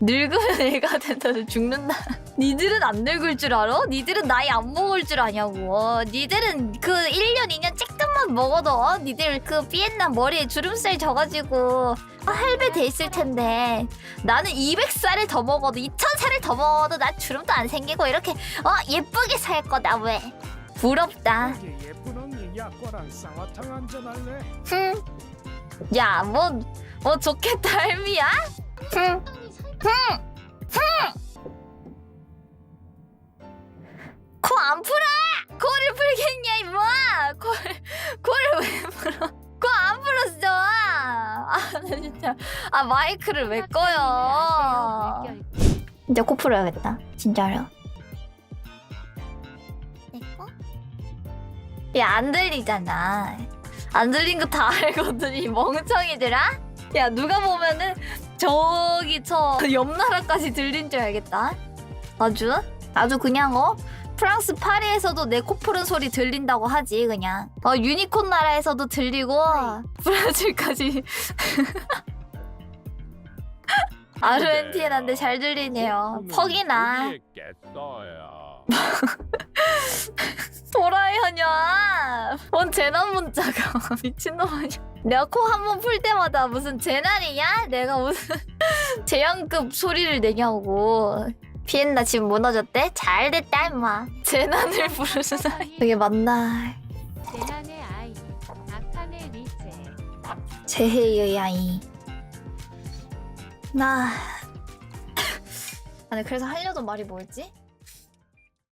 늙으면 애가 된다서 죽는다. 니들은 안 늙을 줄 알아? 니들은 나이 안 먹을 줄 아냐고. 니들은 그 1년, 2년 쬐끔만 먹어도 어? 니들 그 삐엔나 머리에 주름살 져가지고 할배 돼 있을 텐데 나는 200살을 더 먹어도 2000살을 더 먹어도 나 주름도 안 생기고 이렇게 어 예쁘게 살 거다 왜? 부럽다. 예쁜 언니 약과랑 쌍화탕 한잔 할래? 흠. 야, 뭐, 뭐 좋겠다, 할미야? 흠. 니코안 풀어! 코를 풀겠냐, 임마! 코를, 코를 왜 풀어? 코 안 풀었어! 아, 나 진짜. 아, 마이크를 왜 꺼요? 이제 코 풀어야겠다. 진짜로. 야, 안 들리잖아. 안 들린 거 다 알거든, 이 멍청이들아? 야, 누가 보면은 저기 저 옆 나라까지 들린 줄 알겠다. 아주? 아주 그냥 어? 프랑스 파리에서도 내 코 푸른 소리 들린다고 하지, 그냥. 어, 유니콘 나라에서도 들리고, 브라질까지. 아르헨티나인데 잘 들리네요. 퍽이나. 재난 문자가 미친놈 아니야? 내가 코 한 번 풀 때마다 무슨 재난이냐? 내가 무슨 재앙급 소리를 내냐고. 피엔나 집 무너졌대? 잘 됐다 임마. 재난을 부르는 아이. 그게 맞나? 재난의 아이, 악한의 리체. 재해의 아이. 나. 아니 그래서 하려던 말이 뭐였지?